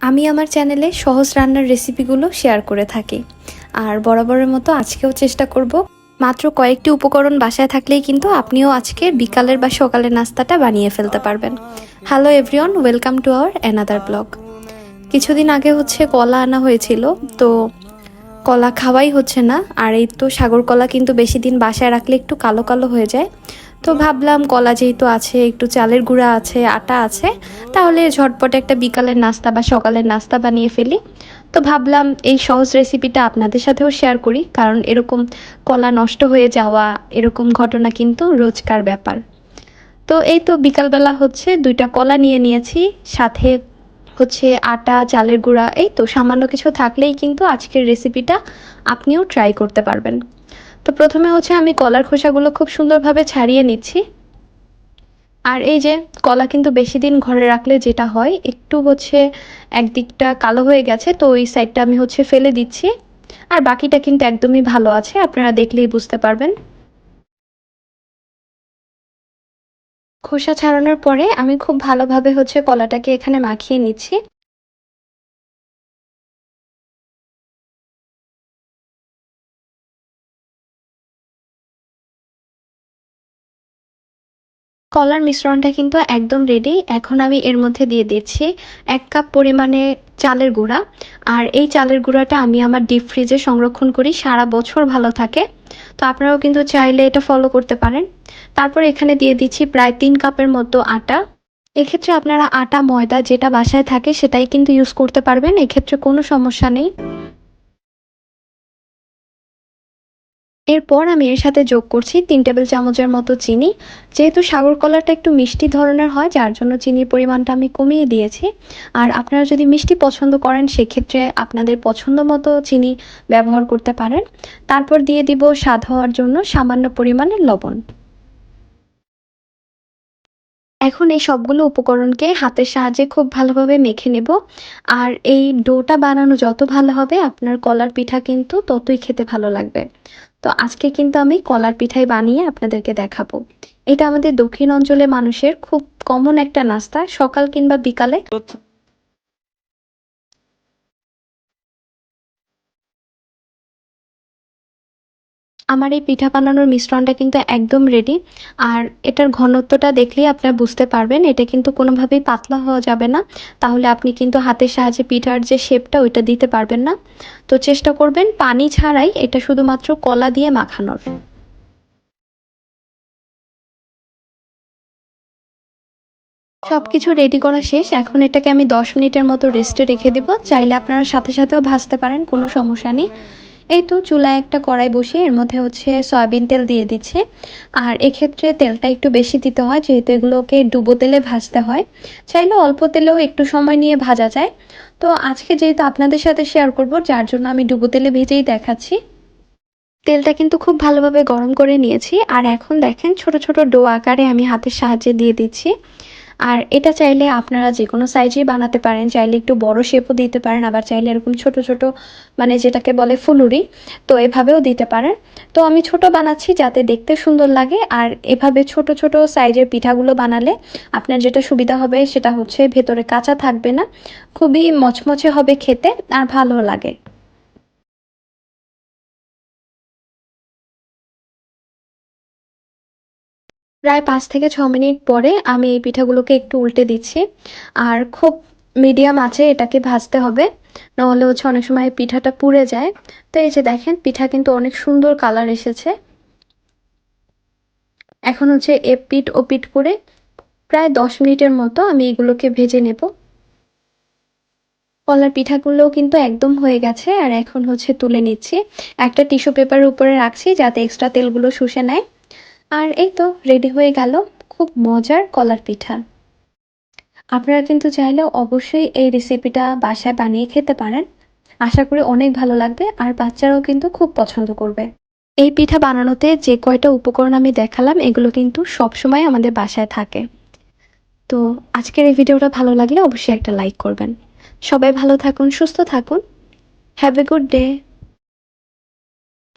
আমি আমার চ্যানেলে সহজ রান্নার রেসিপিগুলো শেয়ার করে থাকি। আর বরাবরের মতো আজকেও চেষ্টা করব। মাত্র কয়েকটি উপকরণ বাসায় থাকলেই কিন্তু আপনিও আজকে বিকালের বা সকালের নাস্তাটা বানিয়ে ফেলতে পারবেন। Hello everyone, welcome to our another blog. কিছুদিন আগে হচ্ছে কলা আনা হয়েছিল, তো কলা খাওয়াই হচ্ছে না। আর এই তো সাগর কলা কিন্তু বেশি দিন বাসায় রাখলে একটু কালো কালো হয়ে যায়। তো ভাবলাম কলা যেহেতু আছে, একটু চালের গুঁড়া আছে, আটা আছে, তাহলে ঝটপট একটা বিকালের নাস্তা বা সকালের নাস্তা বানিয়ে ফেলি। তো ভাবলাম এই সহজ রেসিপিটা আপনাদের সাথেও শেয়ার করি, কারণ এরকম কলা নষ্ট হয়ে যাওয়া, এরকম ঘটনা কিন্তু রোজকার ব্যাপার। তো এই তো বিকালবেলা হচ্ছে, দুইটা কলা নিয়ে নিয়েছি, সাথে হচ্ছে আটা, চালের গুঁড়া, এই তো সামান্য কিছু থাকলেই কিন্তু আজকের রেসিপিটা আপনিও ট্রাই করতে পারবেন। তো প্রথমে হচ্ছে আমি কলার খোসাগুলো খুব সুন্দরভাবে ছাড়িয়ে নিচ্ছি। আর এই যে কলা কিন্তু বেশি দিন ঘরে রাখলে যেটা হয়, একটু হচ্ছে একদিকটা কালো হয়ে গেছে, তো ওই সাইডটা আমি হচ্ছে ফেলে দিচ্ছি। আর বাকিটা কিন্তু একদমই ভালো আছে, আপনারা দেখলেই বুঝতে পারবেন। খোসা ছাড়ানোর পরে আমি খুব ভালোভাবে হচ্ছে কলাটাকে এখানে মাখিয়ে নিচ্ছি। কলার মিশ্রণটা কিন্তু একদম রেডি এখন আমি এর মধ্যে দিয়ে দিচ্ছি এক কাপ পরিমাণে চালের গুঁড়া। আর এই চালের গুঁড়াটা আমি আমার ডিপ ফ্রিজে সংরক্ষণ করি, সারা বছর ভালো থাকে। তো আপনারাও কিন্তু চাইলে এটা ফলো করতে পারেন। তারপর এখানে দিয়ে দিচ্ছি প্রায় তিন কাপের মতো আটা। এক্ষেত্রে আপনারা আটা, ময়দা যেটা বাসায় থাকে সেটাই কিন্তু ইউজ করতে পারবেন। এক্ষেত্রে কোনো সমস্যা নেই। এরপর আমি এর সাথে যোগ করছি তিন টেবিল চামচের মতো চিনি। যেহেতু সাগর কলাটা একটু মিষ্টি ধরনের হয়, যার জন্য চিনির পরিমাণটা আমি কমিয়ে দিয়েছি। আর আপনারা যদি মিষ্টি পছন্দ করেন, সেক্ষেত্রে আপনাদের পছন্দ মতো চিনি ব্যবহার করতে পারেন। তারপর দিয়ে দিব স্বাদ হওয়ার জন্য সামান্য পরিমাণের লবণ। এখন এই সবগুলো উপকরণকে হাতের সাহায্যে খুব ভালোভাবে মেখে নেব। আর এই ডোটা বানানো যত ভালো হবে, আপনার কলার পিঠা কিন্তু ততই খেতে ভালো লাগবে। তো আজকে কিন্তু আমি কলার পিঠাই বানিয়ে আপনাদেরকে দেখাবো। এটা আমাদের দক্ষিণ অঞ্চলে মানুষের খুব কমন একটা নাস্তা, সকাল কিংবা বিকালে। আমার এই পিঠা বানানোর মিশ্রণটা কিন্তু একদম রেডি আর এটার ঘনত্বটা দেখলেই আপনারা বুঝতে পারবেন, এটা কিন্তু কোনোভাবেই পাতলা হওয়া যাবে না। তাহলে আপনি কিন্তু হাতের সাহায্যে পিঠার যে শেপটা ওইটা দিতে পারবেন না। তো চেষ্টা করবেন পানি ছাড়াই এটা শুধুমাত্র কলা দিয়ে মাখানোর। সবকিছু রেডি করা শেষ। এখন এটাকে আমি দশ মিনিটের মতো রেস্টে রেখে দেবো। চাইলে আপনারা সাথে সাথেও ভাজতে পারেন, কোনো সমস্যা নেই। এই তো চুলায় একটা কড়াই বসিয়ে এর মধ্যে হচ্ছে সয়াবিন তেল দিয়ে দিচ্ছে। আর এক্ষেত্রে তেলটা একটু বেশি দিতে হয়, যেহেতু এগুলোকে ডুবো তেলে ভাজতে হয়। চাইলে অল্প তেলেও একটু সময় নিয়ে ভাজা যায়। তো আজকে যেহেতু আপনাদের সাথে শেয়ার করব, যার জন্য আমি ডুবো তেলে ভেজেই দেখাচ্ছি। তেলটা কিন্তু খুব ভালোভাবে গরম করে নিয়েছি। আর এখন দেখেন ছোট ছোট ডো আকারে আমি হাতের সাহায্যে দিয়ে দিচ্ছি। আর এটা চাইলে আপনারা যে কোনো সাইজেই বানাতে পারেন। চাইলে একটু বড় শেপও দিতে পারেন, আবার চাইলে এরকম ছোট ছোট মানে যেটাকে বলে ফুলুরি, তো এভাবেও দিতে পারেন। তো আমি ছোট বানাচ্ছি যাতে দেখতে সুন্দর লাগে, আর এভাবে ছোট ছোট সাইজের পিঠাগুলো বানালে আপনার যেটা সুবিধা হবে সেটা হচ্ছে ভেতরে কাঁচা থাকবে না, খুবই মচমচে হবে খেতে আর ভালো লাগে। প্রায় পাঁচ থেকে ছ মিনিট পরে আমি এই পিঠাগুলোকে একটু উল্টে দিচ্ছি। আর খুব মিডিয়াম আছে, এটাকে ভাজতে হবে। নাহলে হচ্ছে অনেক সময় পিঠাটা পুড়ে যায়। তো এই যে দেখেন, পিঠা কিন্তু অনেক সুন্দর কালার এসেছে। এখন হচ্ছে এ পিঠ ও পিঠ করে প্রায় দশ মিনিটের মতো আমি এগুলোকে ভেজে নেব। কলার পিঠাগুলোও কিন্তু একদম হয়ে গেছে। আর এখন হচ্ছে তুলে নিচ্ছি। একটা টিস্যু পেপারের উপরে রাখছি যাতে এক্সট্রা তেলগুলো শুষে নেয়। আর এই তো রেডি হয়ে গেল খুব মজার কলার পিঠা। আপনারা কিন্তু চাইলে অবশ্যই এই রেসিপিটা বাসায় বানিয়ে খেতে পারেন। আশা করি অনেক ভালো লাগবে আর বাচ্চারাও কিন্তু খুব পছন্দ করবে। এই পিঠা বানানোতে যে কয়টা উপকরণ আমি দেখালাম, এগুলো কিন্তু সবসময় আমাদের বাসায় থাকে। তো আজকের এই ভিডিওটা ভালো লাগলে অবশ্যই একটা লাইক করবেন। সবাই ভালো থাকুন, সুস্থ থাকুন। Have a good day